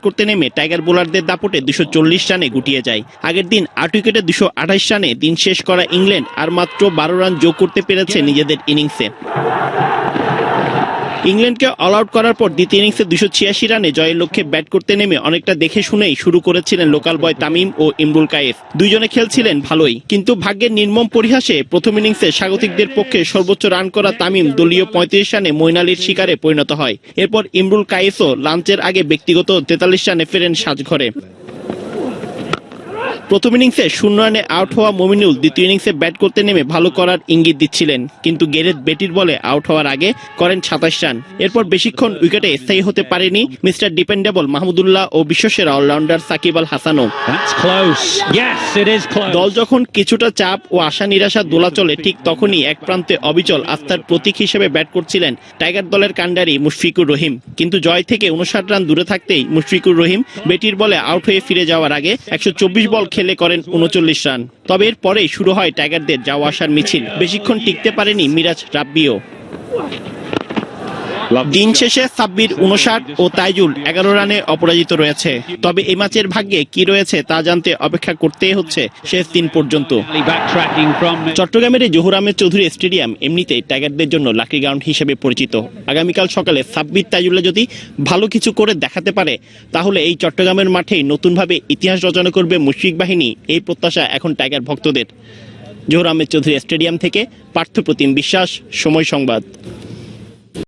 করতে নেমে টাইগার বোলারদের দাপটে দুশো রানে গুটিয়ে যায়। আগের দিন আট উইকেটে দুশো রানে দিন শেষ করা ইংল্যান্ড আর মাত্র বারো রান যোগ করতে পেরেছে নিজেদের ইনিংসে। ইংল্যান্ডকে অল আউট করার পর দ্বিতীয় ইনিংসে দুশো ছিয়াশি রানে জয়ের লক্ষ্যে ব্যাট করতে নেমে অনেকটা দেখে শুনেই শুরু করেছিলেন লোকাল বয় তামিম ও ইমরুল কায়েফ। দুইজনে খেলছিলেন ভালোই, কিন্তু ভাগ্যের নির্মম পরিহাসে প্রথম ইনিংসে স্বাগতিকদের পক্ষে সর্বোচ্চ রান করা তামিম দলীয় পঁয়ত্রিশ রানে মৈনালির শিকারে পরিণত হয়। এরপর ইমরুল কায়েসও লাঞ্চের আগে ব্যক্তিগত তেতাল্লিশ রানে ফেরেন সাজঘরে। প্রথম ইনিংসে শূন্য রানে আউট হওয়া মমিনুল দ্বিতীয় ইনিংসে ব্যাট করতে নেমে ভালো করার ইঙ্গিত দিচ্ছিলেন। কিন্তু গেরেথ বেটির বলে আউট হওয়ার আগে করেন সাতাশ রান। এরপর বেশিক্ষণ উইকেটে স্থায়ী হতে পারেনি মিস্টার ডিপেন্ডেবল মাহমুদুল্লাহ ও বিশ্বসেরা অলরাউন্ডার সাকিব আল হাসানও। Close. দল যখন কিছুটা চাপ ও আশা নিরাশা দোলাচলে ঠিক তখনই এক প্রান্তে অবিচল আস্থার প্রতীক হিসেবে ব্যাট করছিলেন টাইগার দলের কাণ্ডারি মুশফিকুর রহিম। কিন্তু জয় থেকে উনষাট রান দূরে থাকতেই মুশফিকুর রহিম বেটির বলে আউট হয়ে ফিরে যাওয়ার আগে একশো চব্বিশ বল খেলে করেন উনচল্লিশ রান। তবে এর পরেই শুরু হয় টাইগারদের যাওয়া আসার মিছিল। বেশিক্ষণ টিকতে পারেনি মিরাজ রাব্বিও। দিন শেষে সাব্বির উনষাট ও তাইজুল এগারো রানে অপরাজিত রয়েছে। তবে এই ম্যাচের ভাগ্যে কি রয়েছে তা জানতে অপেক্ষা করতেই হচ্ছে শেষ দিন পর্যন্ত। চট্টগ্রামের জহুর আহমেদ চৌধুরী স্টেডিয়াম এমনিতেই টাইগারদের জন্য লাকি গ্রাউন্ড হিসেবে পরিচিত। আগামীকাল সকালে সাব্বির তাইজুল্লাহ যদি ভালো কিছু করে দেখাতে পারে তাহলে এই চট্টগ্রামের মাঠেই নতুনভাবে ইতিহাস রচনা করবে মুশফিক বাহিনী। এই প্রত্যাশা এখন টাইগার ভক্তদের। জহুর আহমেদ চৌধুরী স্টেডিয়াম থেকে পার্থপ্রতিম বিশ্বাস সময় সংবাদ।